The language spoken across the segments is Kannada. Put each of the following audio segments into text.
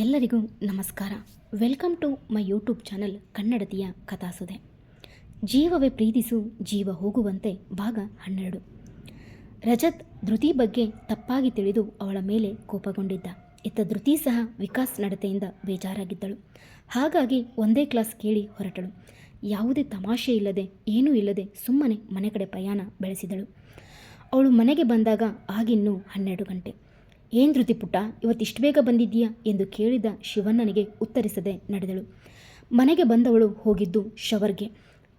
ಎಲ್ಲರಿಗೂ ನಮಸ್ಕಾರ. Welcome to my YouTube channel ಕನ್ನಡತಿಯ ಕಥಾಸುದೆ ಜೀವವೇ ಪ್ರೀತಿಸು, ಜೀವ ಹೋಗುವಂತೆ ಭಾಗ ಹನ್ನೆರಡು. ರಜತ್ ಧೃತಿ ಬಗ್ಗೆ ತಪ್ಪಾಗಿ ತಿಳಿದು ಅವಳ ಮೇಲೆ ಕೋಪಗೊಂಡಿದ್ದ. ಇತ್ತ ಧೃತಿ ಸಹ ವಿಕಾಸ್ ನಡತೆಯಿಂದ ಬೇಜಾರಾಗಿದ್ದಳು. ಹಾಗಾಗಿ ಒಂದೇ ಕ್ಲಾಸ್ ಕೇಳಿ ಹೊರಟಳು. ಯಾವುದೇ ತಮಾಷೆ ಇಲ್ಲದೆ, ಏನೂ ಇಲ್ಲದೆ ಸುಮ್ಮನೆ ಮನೆ ಕಡೆ ಪ್ರಯಾಣ ಬೆಳೆಸಿದಳು. ಅವಳು ಮನೆಗೆ ಬಂದಾಗ ಆಗಿನ್ನೂ ಹನ್ನೆರಡು ಗಂಟೆ. ಏನು ಧೃತಿ ಪುಟ್ಟ ಇವತ್ತಿಷ್ಟು ಬೇಗ ಬಂದಿದ್ದೀಯಾ? ಎಂದು ಕೇಳಿದ ಶಿವಣ್ಣನಿಗೆ ಉತ್ತರಿಸದೆ ನಡೆದಳು. ಮನೆಗೆ ಬಂದವಳು ಹೋಗಿದ್ದು ಶವರ್ಗೆ.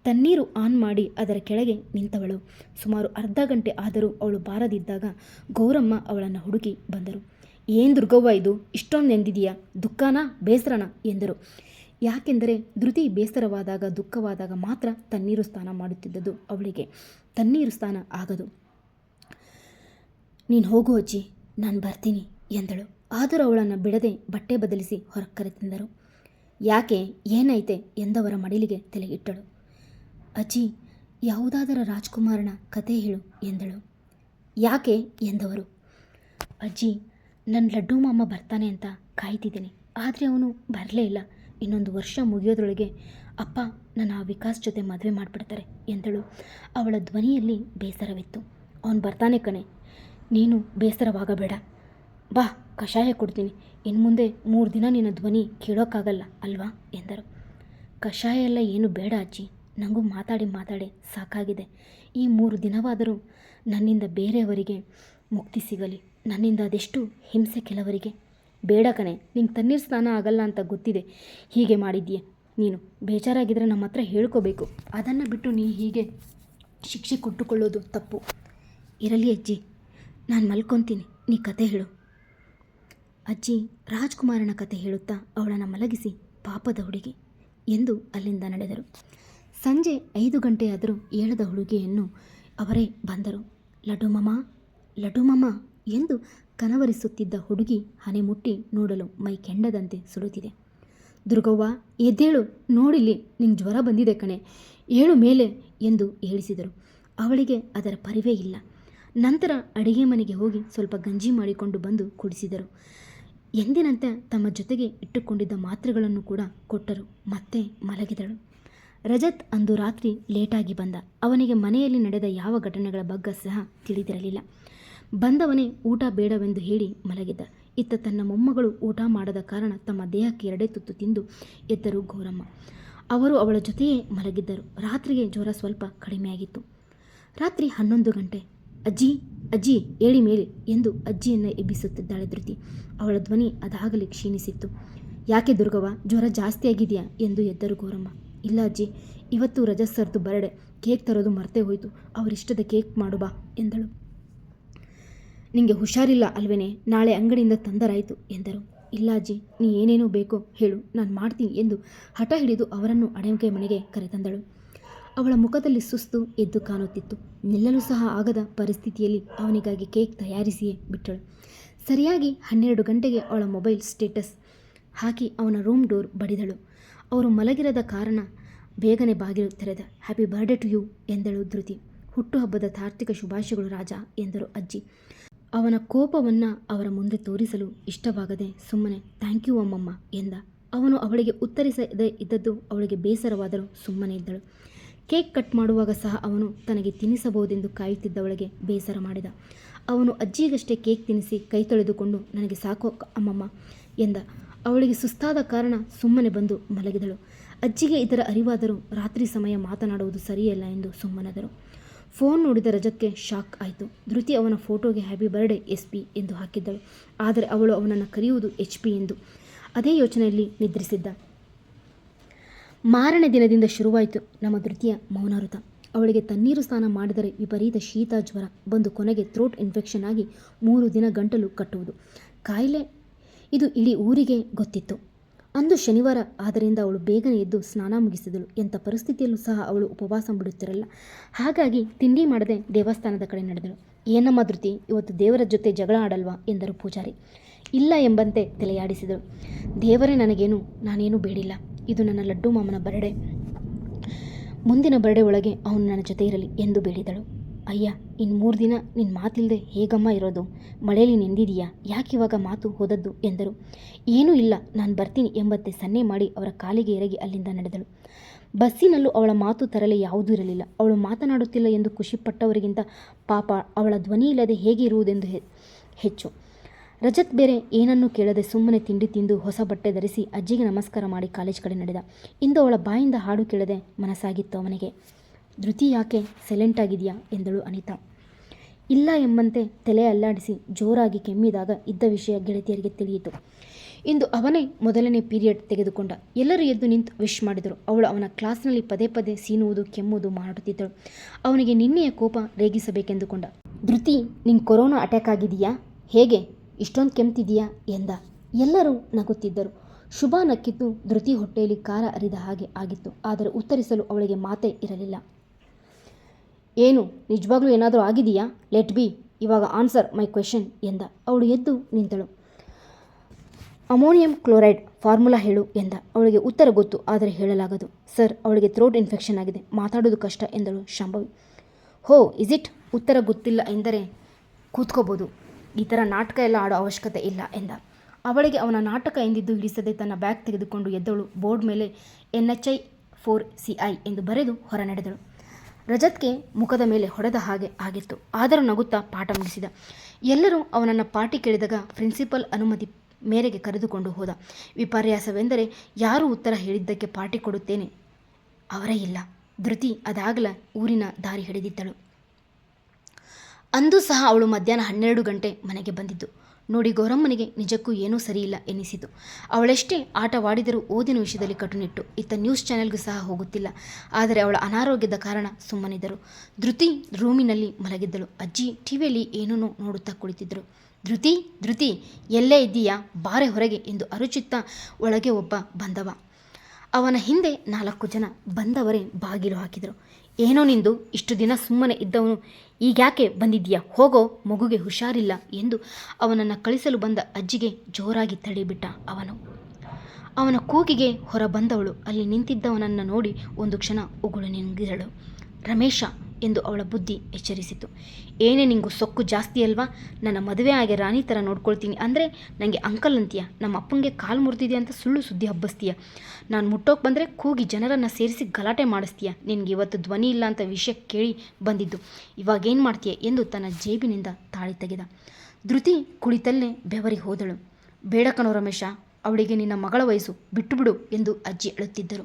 ತಣ್ಣೀರು ಆನ್ ಮಾಡಿ ಅದರ ಕೆಳಗೆ ನಿಂತವಳು. ಸುಮಾರು ಅರ್ಧ ಗಂಟೆ ಆದರೂ ಅವಳು ಬಾರದಿದ್ದಾಗ ಗೌರಮ್ಮ ಅವಳನ್ನು ಹುಡುಕಿ ಬಂದರು. ಏನ್ ದುರ್ಗವ್ವ ಇದು? ಇಷ್ಟೊಂದು ನೆಂದಿದೆಯಾ? ದುಃಖನ? ಬೇಸರನ? ಎಂದರು. ಯಾಕೆಂದರೆ ಧೃತಿ ಬೇಸರವಾದಾಗ, ದುಃಖವಾದಾಗ ಮಾತ್ರ ತಣ್ಣೀರು ಸ್ನಾನ ಮಾಡುತ್ತಿದ್ದದ್ದು ಅವಳಿಗೆ. ತಣ್ಣೀರು ಸ್ನಾನ ಆಗದು. ನೀನು ಹೋಗು ಅಜ್ಜಿ. ನಾನು ಬರ್ತೀನಿ ಎಂದಳು. ಆದರೂ ಅವಳನ್ನು ಬಿಡದೆ ಬಟ್ಟೆ ಬದಲಿಸಿ ಹೊರಗೆ ಕರೆತಂದರು ಯಾಕೆ ಏನೈತೆ ಎಂದವರ ಮಡಿಲಿಗೆ ತಲೆಗಿಟ್ಟಳು ಅಜ್ಜಿ, ಯಾವುದಾದರ ರಾಜ್ಕುಮಾರನ ಕತೆ ಹೇಳು ಎಂದಳು. ಯಾಕೆ ಎಂದವರು. ಅಜ್ಜಿ ನನ್ನ ಲಡ್ಡು ಮಾಮ ಬರ್ತಾನೆ ಅಂತ ಕಾಯ್ತಿದ್ದೀನಿ. ಆದರೆ ಅವನು ಬರಲೇ ಇಲ್ಲ. ಇನ್ನೊಂದು ವರ್ಷ ಮುಗಿಯೋದ್ರೊಳಗೆ ಅಪ್ಪ ನನ್ನ ಆ ವಿಕಾಸ್ ಜೊತೆ ಮದುವೆ ಮಾಡಿಬಿಡ್ತಾರೆ ಎಂದಳು. ಅವಳ ಧ್ವನಿಯಲ್ಲಿ ಬೇಸರವಿತ್ತು. ಅವನು ಬರ್ತಾನೆ ಕಣೆ ನೀನು ಬೇಸರವಾಗಬೇಡ. ಬಾ, ಕಷಾಯ ಕೊಡ್ತೀನಿ. ಇನ್ನು ಮುಂದೆ ಮೂರು ದಿನ ನಿನ್ನ ಧ್ವನಿ ಕೇಳೋಕ್ಕಾಗಲ್ಲ ಅಲ್ವಾ? ಎಂದರು. ಕಷಾಯ ಎಲ್ಲ ಏನು ಬೇಡ ಅಜ್ಜಿ. ನನಗೂ ಮಾತಾಡಿ ಮಾತಾಡಿ ಸಾಕಾಗಿದೆ. ಈ ಮೂರು ದಿನವಾದರೂ ನನ್ನಿಂದ ಬೇರೆಯವರಿಗೆ ಮುಕ್ತಿ ಸಿಗಲಿ. ನನ್ನಿಂದ ಅದೆಷ್ಟು ಹಿಂಸೆ ಕೆಲವರಿಗೆ. ಬೇಡ ಕಣೆ ನಿಂಗೆ ತಣ್ಣೀರು ಸ್ನಾನ ಆಗಲ್ಲ ಅಂತ ಗೊತ್ತಿದೆ. ಹೀಗೆ ಮಾಡಿದ್ದೀಯ. ನೀನು ಬೇಜಾರಾಗಿದ್ದರೆ ನಮ್ಮ ಹತ್ರ ಹೇಳ್ಕೋಬೇಕು. ಅದನ್ನು ಬಿಟ್ಟು ನೀ ಹೀಗೆ ಶಿಕ್ಷೆ ಕೊಟ್ಟುಕೊಳ್ಳೋದು ತಪ್ಪು. ಇರಲಿ ಅಜ್ಜಿ. ನಾನು ಮಲ್ಕೊತೀನಿ. ನೀ ಕತೆ ಹೇಳು. ಅಜ್ಜಿ ರಾಜ್ಕುಮಾರನ ಕತೆ ಹೇಳುತ್ತಾ ಅವಳನ್ನು ಮಲಗಿಸಿ ಪಾಪದ ಹುಡುಗಿ ಎಂದು ಅಲ್ಲಿಂದ ನಡೆದರು. ಸಂಜೆ ಐದು ಗಂಟೆಯಾದರೂ ಏಳದ ಹುಡುಗಿಯನ್ನು ಅವರೇ ಬಂದರು. ಲಡುಮಮ ಲಡುಮಮ ಎಂದು ಕನವರಿಸುತ್ತಿದ್ದ ಹುಡುಗಿ ಹನೆ ಮುಟ್ಟಿ ನೋಡಲು ಮೈ ಕೆಂಡದಂತೆ ಸುಡುತ್ತಿದೆ ದುರ್ಗವ್ವ, ಎದ್ದೇಳು, ನೋಡಿಲ್ಲಿ ನಿಂಗೆ ಜ್ವರ ಬಂದಿದೆ ಕಣೆ. ಏಳು ಮೇಲೆ ಎಂದು ಹೇಳಿಸಿದರು. ಅವಳಿಗೆ ಅದರ ಪರಿವೇ ಇಲ್ಲ. ನಂತರ ಅಡಿಗೆ ಮನೆಗೆ ಹೋಗಿ ಸ್ವಲ್ಪ ಗಂಜಿ ಮಾಡಿಕೊಂಡು ಬಂದು ಕುಡಿಸಿದರು. ಎಂದಿನಂತೆ ತಮ್ಮ ಜೊತೆಗೆ ಇಟ್ಟುಕೊಂಡಿದ್ದ ಮಾತ್ರೆಗಳನ್ನು ಕೂಡ ಕೊಟ್ಟರು. ಮತ್ತೆ ಮಲಗಿದಳು. ರಜತ್ ಅಂದು ರಾತ್ರಿ ಲೇಟಾಗಿ ಬಂದ. ಅವನಿಗೆ ಮನೆಯಲ್ಲಿ ನಡೆದ ಯಾವ ಘಟನೆಗಳ ಬಗ್ಗೆ ಸಹ ತಿಳಿದಿರಲಿಲ್ಲ. ಬಂದವನೇ ಊಟ ಬೇಡವೆಂದು ಹೇಳಿ ಮಲಗಿದ್ದ. ಇತ್ತ ತನ್ನ ಮೊಮ್ಮಗಳು ಊಟ ಮಾಡದ ಕಾರಣ ತಮ್ಮ ದೇಹಕ್ಕೆ ಎರಡೇ ತುತ್ತು ತಿಂದು ಎದ್ದರು ಗೌರಮ್ಮ ಅವರು ಅವಳ ಜೊತೆಯೇ ಮಲಗಿದ್ದರು. ರಾತ್ರಿಗೆ ಜ್ವರ ಸ್ವಲ್ಪ ಕಡಿಮೆಯಾಗಿತ್ತು. ರಾತ್ರಿ ಹನ್ನೊಂದು ಗಂಟೆ. ಅಜ್ಜಿ ಅಜ್ಜಿ ಏಳಿ ಮೇಲೆ ಎಂದು ಅಜ್ಜಿಯನ್ನು ಎಬ್ಬಿಸುತ್ತಿದ್ದಾಳೆ ಧೃತಿ. ಅವಳ ಧ್ವನಿ ಅದಾಗಲೇ ಕ್ಷೀಣಿಸಿತ್ತು. ಯಾಕೆ ದುರ್ಗವ್ವ, ಜ್ವರ ಜಾಸ್ತಿ ಆಗಿದೆಯಾ ಎಂದು ಎದ್ದರು ಗೌರಮ್ಮ ಇಲ್ಲ ಅಜ್ಜಿ, ಇವತ್ತು ರಜತ್ ಸರ್ದು ಬರಡೆ. ಕೇಕ್ ತರೋದು ಮರ್ತೇ ಹೋಯಿತು. ಅವರಿಷ್ಟದ ಕೇಕ್ ಮಾಡು ಬಾ ಎಂದಳು. ನಿಂಗೆ ಹುಷಾರಿಲ್ಲ ಅಲ್ವೇನೆ? ನಾಳೆ ಅಂಗಡಿಯಿಂದ ತಂದರಾಯಿತು ಎಂದರು. ಇಲ್ಲ ಅಜ್ಜಿ, ನೀ ಏನೇನೋ ಬೇಕೋ ಹೇಳು. ನಾನು ಮಾಡ್ತೀನಿ ಎಂದು ಹಠ ಹಿಡಿದು ಅವರನ್ನು ಅಡುಗೆ ಮನೆಗೆ ಕರೆತಂದಳು. ಅವಳ ಮುಖದಲ್ಲಿ ಸುಸ್ತು ಎದ್ದು ಕಾಣುತ್ತಿತ್ತು. ನಿಲ್ಲಲು ಸಹ ಆಗದ ಪರಿಸ್ಥಿತಿಯಲ್ಲಿ ಅವನಿಗಾಗಿ ಕೇಕ್ ತಯಾರಿಸಿಯೇ ಬಿಟ್ಟಳು. ಸರಿಯಾಗಿ ಹನ್ನೆರಡು ಗಂಟೆಗೆ ಅವಳ ಮೊಬೈಲ್ ಸ್ಟೇಟಸ್ ಹಾಕಿ ಅವನ ರೂಮ್ ಡೋರ್ ಬಡಿದಳು. ಅವರು ಮಲಗಿರದ ಕಾರಣ ಬೇಗನೆ ಬಾಗಿಲು ತೆರೆದ. ಹ್ಯಾಪಿ ಬರ್ಡೇ ಟು ಯು, ಎಂದಳು ಧೃತಿ. ಹುಟ್ಟುಹಬ್ಬದ ತಾರ್ತಿಕ ಶುಭಾಶಯಗಳು ರಾಜ, ಎಂದರು ಅಜ್ಜಿ. ಅವನ ಕೋಪವನ್ನು ಅವರ ಮುಂದೆ ತೋರಿಸಲು ಇಷ್ಟವಾಗದೆ, ಸುಮ್ಮನೆ, ಥ್ಯಾಂಕ್ ಯು ಅಮ್ಮಮ್ಮ, ಎಂದ. ಅವನು ಅವಳಿಗೆ ಉತ್ತರಿಸದೆ ಇದ್ದದ್ದು ಅವಳಿಗೆ ಬೇಸರವಾದರೂ ಸುಮ್ಮನೆ ಇದ್ದಳು. ಕೇಕ್ ಕಟ್ ಮಾಡುವಾಗ ಸಹ ಅವನು ತನಗೆ ತಿನ್ನಿಸಬಹುದೆಂದು ಕಾಯುತ್ತಿದ್ದವಳಿಗೆ ಬೇಸರ ಮಾಡಿದ. ಅವನು ಅಜ್ಜಿಗಷ್ಟೇ ಕೇಕ್ ತಿನ್ನಿಸಿ ಕೈ ತೊಳೆದುಕೊಂಡು, ನನಗೆ ಸಾಕು ಅಮ್ಮಮ್ಮ, ಎಂದ. ಅವಳಿಗೆ ಸುಸ್ತಾದ ಕಾರಣ ಸುಮ್ಮನೆ ಬಂದು ಮಲಗಿದಳು. ಅಜ್ಜಿಗೆ ಇದರ ಅರಿವಾದರೂ ರಾತ್ರಿ ಸಮಯ ಮಾತನಾಡುವುದು ಸರಿಯಲ್ಲ ಎಂದು ಸುಮ್ಮನಾದರು. ಫೋನ್ ನೋಡಿದ ರಜಕ್ಕೆ ಶಾಕ್ ಆಯಿತು. ಧೃತಿ ಅವನ ಫೋಟೋಗೆ ಹ್ಯಾಪಿ ಬರ್ಡೇ, ಎಸ್ ಪಿ ಎಂದು ಹಾಕಿದ್ದಳು. ಆದರೆ ಅವಳು ಅವನನ್ನು ಕರೆಯುವುದು ಎಚ್ ಪಿ ಎಂದು ಅದೇ ಯೋಚನೆಯಲ್ಲಿ ನಿದ್ರಿಸಿದ್ದ. ಮಾರನೇ ದಿನದಿಂದ ಶುರುವಾಯಿತು ನಮ್ಮ ಧೃತಿಯ ಮೌನಾವೃತ ಅವಳಿಗೆ ತಣ್ಣೀರು ಸ್ನಾನ ಮಾಡಿದರೆ ವಿಪರೀತ ಶೀತ, ಜ್ವರ. ಬಂದು ಕೊನೆಗೆ ಥ್ರೋಟ್ ಇನ್ಫೆಕ್ಷನ್ ಆಗಿ ಮೂರು ದಿನ ಗಂಟಲು ಕಟ್ಟುವುದು. ಕಾಯಿಲೆ? ಇದು ಇಡೀ ಊರಿಗೆ ಗೊತ್ತಿತ್ತು. ಅಂದು ಶನಿವಾರ, ಆದ್ದರಿಂದ ಅವಳು ಬೇಗನೆ ಎದ್ದು ಸ್ನಾನ ಮುಗಿಸಿದಳು. ಎಂಥ ಪರಿಸ್ಥಿತಿಯಲ್ಲೂ ಸಹ ಅವಳು ಉಪವಾಸ ಬಿಡುತ್ತಿರಲ್ಲ ಹಾಗಾಗಿ ತಿಂಡಿ ಮಾಡದೆ ದೇವಸ್ಥಾನದ ಕಡೆ ನಡೆದಳು. ಏನಮ್ಮ ಧೃತಿ, ಇವತ್ತು ದೇವರ ಜೊತೆ ಜಗಳ ಆಡಲ್ವಾ? ಎಂದರು ಪೂಜಾರಿ. ಇಲ್ಲ ಎಂಬಂತೆ ತಲೆಯಾಡಿಸಿದಳು. ದೇವರೇ ನನಗೇನು, ನಾನೇನು ಬೇಡಿಲ್ಲ. ಇದು ನನ್ನ ಲಡ್ಡು ಮಾಮನ ಬರ್ಡೆ ಮುಂದಿನ ಬರ್ಡೆ ಒಳಗೆ ಅವನು ನನ್ನ ಜೊತೆ ಇರಲಿ ಎಂದು ಬೇಡಿದಳು. ಅಯ್ಯ ಇನ್ನು ಮೂರು ದಿನ ನಿನ್ನ ಮಾತಿಲ್ಲದೆ ಹೇಗಮ್ಮ ಇರೋದು? ಮಳೆಯಲ್ಲಿ ನೆಂದಿದೀಯಾ? ಯಾಕಿವಾಗ ಮಾತು ಹೋದದ್ದು? ಎಂದರು. ಏನೂ ಇಲ್ಲ, ನಾನು ಬರ್ತೀನಿ ಎಂಬಂತೆ ಸನ್ನೆ ಮಾಡಿ ಅವರ ಕಾಲಿಗೆ ಎರಗಿ ಅಲ್ಲಿಂದ ನಡೆದಳು. ಬಸ್ಸಿನಲ್ಲೂ ಅವಳ ಮಾತು ತರಲೆ ಯಾವುದೂ ಇರಲಿಲ್ಲ. ಅವಳು ಮಾತನಾಡುತ್ತಿಲ್ಲ ಎಂದು ಖುಷಿಪಟ್ಟವರಿಗಿಂತ ಪಾಪ ಅವಳ ಧ್ವನಿ ಇಲ್ಲದೆ ಹೇಗೆ ಇರುವುದೆಂದು ಹೆಚ್ಚು. ರಜತ್ ಬೇರೆ ಏನನ್ನೂ ಕೇಳದೆ ಸುಮ್ಮನೆ ತಿಂಡಿ ತಿಂದು ಹೊಸ ಬಟ್ಟೆ ಧರಿಸಿ ಅಜ್ಜಿಗೆ ನಮಸ್ಕಾರ ಮಾಡಿ ಕಾಲೇಜ್ ಕಡೆ ನಡೆದ. ಇಂದು ಅವಳ ಬಾಯಿಂದ ಹಾಡು ಕೇಳದೆ ಮನಸ್ಸಾಗಿತ್ತು ಅವನಿಗೆ. ಧೃತಿ ಯಾಕೆ ಸೈಲೆಂಟ್ ಆಗಿದೆಯಾ? ಎಂದಳು ಅನಿತಾ. ಇಲ್ಲ ಎಂಬಂತೆ ತಲೆ ಅಲ್ಲಾಡಿಸಿ ಜೋರಾಗಿ ಕೆಮ್ಮಿದಾಗ ಇದ್ದ ವಿಷಯ ಗೆಳತಿಯರಿಗೆ ತಿಳಿಯಿತು. ಇಂದು ಅವನೇ ಮೊದಲನೇ ಪೀರಿಯಡ್ ತೆಗೆದುಕೊಂಡ. ಎಲ್ಲರೂ ಎದ್ದು ನಿಂತು ವಿಶ್ ಮಾಡಿದರು. ಅವಳು ಅವನ ಕ್ಲಾಸ್ನಲ್ಲಿ ಪದೇ ಪದೇ ಸೀನುವುದು, ಕೆಮ್ಮುವುದು ಮಾಡುತ್ತಿದ್ದಳು ಅವನಿಗೆ ನಿನ್ನೆಯ ಕೋಪ ರೇಗಿಸಬೇಕೆಂದುಕೊಂಡ. ಧೃತಿ ನಿಂಗೆ ಕೊರೋನಾ ಅಟ್ಯಾಕ್ ಆಗಿದೆಯಾ? ಹೇಗೆ? ಇಷ್ಟೊಂದು ಕೆಮ್ತಿದೆಯಾ ಎಂದ. ಎಲ್ಲರೂ ನಗುತ್ತಿದ್ದರು. ಶುಭ ನಕ್ಕಿದ್ದು ಧೃತಿ ಹೊಟ್ಟೆಯಲ್ಲಿ ಕಾರ ಅರಿದ ಹಾಗೆ ಆಗಿತ್ತು. ಆದರೆ ಉತ್ತರಿಸಲು ಅವಳಿಗೆ ಮಾತೇ ಇರಲಿಲ್ಲ. ಏನು, ನಿಜವಾಗ್ಲೂ ಏನಾದರೂ ಆಗಿದೆಯಾ ಲೆಟ್ ಬಿ. ಇವಾಗ ಆನ್ಸರ್ ಮೈ ಕ್ವೆಶನ್, ಎಂದ. ಅವಳು ಎದ್ದು ನಿಂತಳು. ಅಮೋನಿಯಂ ಕ್ಲೋರೈಡ್ ಫಾರ್ಮುಲಾ ಹೇಳು, ಎಂದ. ಅವಳಿಗೆ ಉತ್ತರ ಗೊತ್ತು, ಆದರೆ ಹೇಳಲಾಗದು. ಸರ್, ಅವಳಿಗೆ ಥ್ರೋಟ್ ಇನ್ಫೆಕ್ಷನ್ ಆಗಿದೆ. ಮಾತಾಡೋದು ಕಷ್ಟ, ಎಂದಳು ಶಾಂಭವಿ. ಹೋ, ಇಸ್ ಇಟ್? ಉತ್ತರ ಗೊತ್ತಿಲ್ಲ ಎಂದರೆ ಕೂತ್ಕೋಬೋದು. ಈ ಥರ ನಾಟಕ ಎಲ್ಲ ಆಡೋ ಅವಶ್ಯಕತೆ ಇಲ್ಲ ಎಂದ. ಅವಳಿಗೆ ಅವನ ನಾಟಕ ಎಂದಿದ್ದು ಹಿಡಿಸದೆ ತನ್ನ ಬ್ಯಾಗ್ ತೆಗೆದುಕೊಂಡು ಎದ್ದಳು. ಬೋರ್ಡ್ ಮೇಲೆ N H I four C I ಎಂದು ಬರೆದು ಹೊರ ನಡೆದಳು. ರಜತ್ಗೆ ಮುಖದ ಮೇಲೆ ಹೊಡೆದ ಹಾಗೆ ಆಗಿತ್ತು. ಆದರೂ ನಗುತ್ತಾ ಪಾಠ ಮುಗಿಸಿದ. ಎಲ್ಲರೂ ಅವನನ್ನು ಪಾಠಿ ಕೇಳಿದಾಗ ಪ್ರಿನ್ಸಿಪಲ್ ಅನುಮತಿ ಮೇರೆಗೆ ಕರೆದುಕೊಂಡು ಹೋದ. ವಿಪರ್ಯಾಸವೆಂದರೆ ಯಾರು ಉತ್ತರ ಹೇಳಿದ್ದಕ್ಕೆ ಪಾಠಿ ಕೊಡುತ್ತೇನೆ ಅವರೇ ಇಲ್ಲ. ಧೃತಿ ಅದಾಗಲ ಊರಿನ ದಾರಿ ಹಿಡಿದಿದ್ದಳು. ಅಂದು ಸಹ ಅವಳು ಮಧ್ಯಾಹ್ನ ಹನ್ನೆರಡು ಗಂಟೆ ಮನೆಗೆ ಬಂದಿದ್ದು. ನೋಡಿ ಗೌರಮ್ಮನಿಗೆ ನಿಜಕ್ಕೂ ಏನೂ ಸರಿಯಿಲ್ಲ ಎನಿಸಿತು. ಅವಳೆಷ್ಟೇ ಆಟವಾಡಿದರೂ ಓದಿನ ವಿಷಯದಲ್ಲಿ ಕಟುನಿಟ್ಟು ಇತ್ತ ನ್ಯೂಸ್ ಚಾನೆಲ್ಗೂ ಸಹ ಹೋಗುತ್ತಿಲ್ಲ. ಆದರೆ ಅವಳ ಅನಾರೋಗ್ಯದ ಕಾರಣ ಸುಮ್ಮನಿದ್ದರು. ಧೃತಿ ರೂಮಿನಲ್ಲಿ ಮಲಗಿದ್ದಳು. ಅಜ್ಜಿ, ಟಿವಿಯಲ್ಲಿ ಏನೂ ನೋಡುತ್ತಾ ಕುಳಿತಿದ್ದರು ಧೃತಿ ಧೃತಿ, ಎಲ್ಲೇ ಇದ್ದೀಯಾ? ಬಾರೆ ಹೊರಗೆ ಎಂದು ಅರುಚಿತ್ತ ಒಳಗೆ ಒಬ್ಬ ಬಂದವ. ಅವನ ಹಿಂದೆ ನಾಲ್ಕು ಜನ ಬಂದವರೇ ಬಾಗಿಲು ಹಾಕಿದರು. ಏನೋ ನಿಂದು ಇಷ್ಟು ದಿನ ಸುಮ್ಮನೆ ಇದ್ದವನು. ಈಗ್ಯಾಕೆ ಬಂದಿದ್ದೀಯ? ಹೋಗೋ ಮಗುಗೆ ಹುಷಾರಿಲ್ಲ ಎಂದು ಅವನನ್ನು ಕಳಿಸಲು ಬಂದ ಅಜ್ಜಿಗೆ ಜೋರಾಗಿ ತಡೆಬಿಟ್ಟ ಅವನು. ಅವನ ಕೂಗಿಗೆ ಹೊರ ಬಂದವಳು ಅಲ್ಲಿ ನಿಂತಿದ್ದವನನ್ನು ನೋಡಿ ಒಂದು ಕ್ಷಣ ಉಗುಳು ನಿಂಗಿದಳು. ರಮೇಶ ಎಂದು ಅವಳ ಬುದ್ಧಿ ಎಚ್ಚರಿಸಿತು. ಏನೇ ನಿಂಗು ಸೊಕ್ಕು ಜಾಸ್ತಿ ಅಲ್ವಾ? ನನ್ನ ಮದುವೆ ಆಗಿ ರಾಣಿ ಥರ ನೋಡ್ಕೊಳ್ತೀನಿ ಅಂದರೆ ನನಗೆ ಅಂಕಲ್ ಅಂತೀಯ? ನಮ್ಮ ಅಪ್ಪಂಗೆ ಕಾಲು ಮುರಿದಿದೆ ಅಂತ ಸುಳ್ಳು ಸುದ್ದಿ ಹಬ್ಬಸ್ತೀಯ? ನಾನು ಮುಟ್ಟೋಕೆ ಬಂದರೆ ಕೂಗಿ ಜನರನ್ನು ಸೇರಿಸಿ ಗಲಾಟೆ ಮಾಡಿಸ್ತೀಯ? ನಿನಗೆ ಇವತ್ತು ಧ್ವನಿ ಇಲ್ಲ ಅಂತ ವಿಷಯ ಕೇಳಿ ಬಂದಿದ್ದು. ಇವಾಗೇನು ಮಾಡ್ತೀಯ ಎಂದು ತನ್ನ ಜೇಬಿನಿಂದ ತಾಳಿ ತೆಗೆದ. ಧೃತಿ ಕುಳಿತಲ್ಲೇ ಬೆವರಿ ಹೋದಳು. ಬೇಡ ಕಣೋ ರಮೇಶ, ಅವಳಿಗೆ ನಿನ್ನ ಮಗಳ ವಯಸ್ಸು ಬಿಟ್ಟುಬಿಡು ಎಂದು ಅಜ್ಜಿ ಅಳುತ್ತಿದ್ದರು.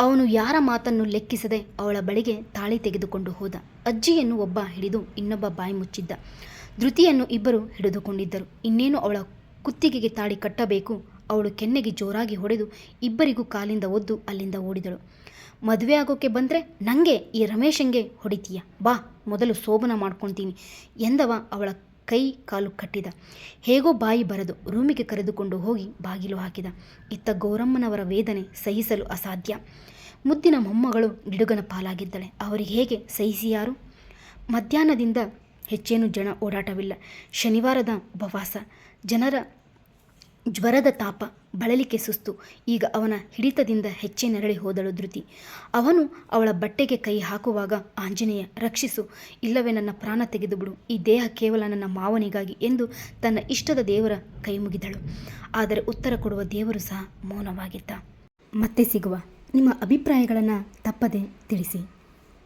ಅವನು ಯಾರ ಮಾತನ್ನು ಲೆಕ್ಕಿಸದೆ ಅವಳ ಬಳಿಗೆ ತಾಳಿ ತೆಗೆದುಕೊಂಡು ಹೋದ. ಅಜ್ಜಿಯನ್ನು ಒಬ್ಬ ಹಿಡಿದು ಇನ್ನೊಬ್ಬ ಬಾಯಿ ಮುಚ್ಚಿದ್ದ. ಧೃತಿಯನ್ನು ಇಬ್ಬರು ಹಿಡಿದುಕೊಂಡಿದ್ದರು. ಇನ್ನೇನು ಅವಳ ಕುತ್ತಿಗೆಗೆ ತಾಳಿ ಕಟ್ಟಬೇಕು? ಅವಳು ಕೆನ್ನೆಗೆ ಜೋರಾಗಿ ಹೊಡೆದು ಇಬ್ಬರಿಗೂ ಕಾಲಿಂದ ಒದ್ದು ಅಲ್ಲಿಂದ ಓಡಿದಳು. ಮದುವೆ ಆಗೋಕ್ಕೆ ಬಂದರೆ ನನಗೆ ಈ ರಮೇಶಂಗೆ ಹೊಡಿತೀಯ. ಬಾ, ಮೊದಲು ಶೋಭನ ಮಾಡ್ಕೊಳ್ತೀನಿ ಎಂದವ ಅವಳ ಕೈ ಕಾಲು ಕಟ್ಟಿದ. ಹೇಗೋ ಬಾಯಿ ಬರದು, ರೂಮಿಗೆ ಕರೆದುಕೊಂಡು ಹೋಗಿ ಬಾಗಿಲು ಹಾಕಿದ. ಇತ್ತ ಗೌರಮ್ಮನವರ ವೇದನೆ ಸಹಿಸಲು ಅಸಾಧ್ಯ. ಮುದ್ದಿನ ಮೊಮ್ಮಗಳು ಗಿಡುಗನ ಪಾಲಾಗಿದ್ದಳೆ. ಅವರಿಗೆ ಹೇಗೆ ಸಹಿಸಿಯಾರು ಮಧ್ಯಾಹ್ನದಿಂದ ಹೆಚ್ಚೇನು ಜನ ಓಡಾಟವಿಲ್ಲ. ಶನಿವಾರದ ಉಪವಾಸ. ಜನರ ಜ್ವರದ ತಾಪ, ಬಳಲಿಕೆ ಸುಸ್ತು, ಈಗ ಅವನ ಹಿಡಿತದಿಂದ ಹೆಚ್ಚೆ ನರಳಿ ಹೋದಳು ಧೃತಿ. ಅವನು ಅವಳ ಬಟ್ಟೆಗೆ ಕೈ ಹಾಕುವಾಗ, ಆಂಜನೇಯ, ರಕ್ಷಿಸು, ಇಲ್ಲವೇ ನನ್ನ ಪ್ರಾಣ ತೆಗೆದುಬಿಡು, ಈ ದೇಹ ಕೇವಲ ನನ್ನ ಮಾವನಿಗಾಗಿ ಎಂದು ತನ್ನ ಇಷ್ಟದ ದೇವರ ಕೈ ಮುಗಿದಳು. ಆದರೆ ಉತ್ತರ ಕೊಡುವ ದೇವರು ಸಹ ಮೌನವಾಗಿದ್ದ. ಮತ್ತೆ ಸಿಗುವ ನಿಮ್ಮ ಅಭಿಪ್ರಾಯಗಳನ್ನು ತಪ್ಪದೆ ತಿಳಿಸಿ.